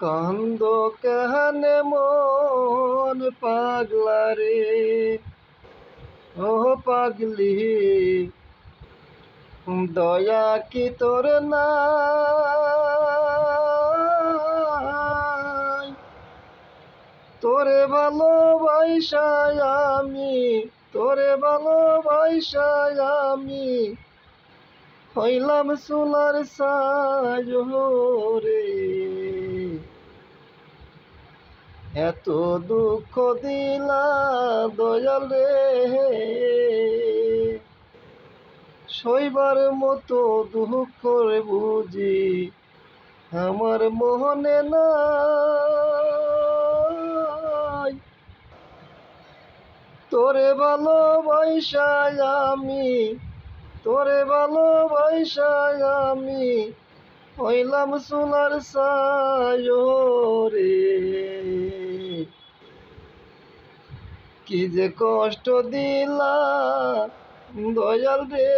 কান্দ কেহানে মন পাগলা রে? ও পাগলি, দয়া কি তোর না তোরে ভালোবাসায় আমি, তোরে ভালোবাসায় আমি হইলাম সোনার সাজ রে। এত দুঃখ দিলা দয়াল শৈবার মতো দুঃখ রে বুঝি, আমার মোহনে নাই। তোরে ভালোবাসায় আমি, তোরে ভালোবাসায় আমি, হইলাম সোনার সায় রে। কি যে কষ্ট দিলা দয়াল রে।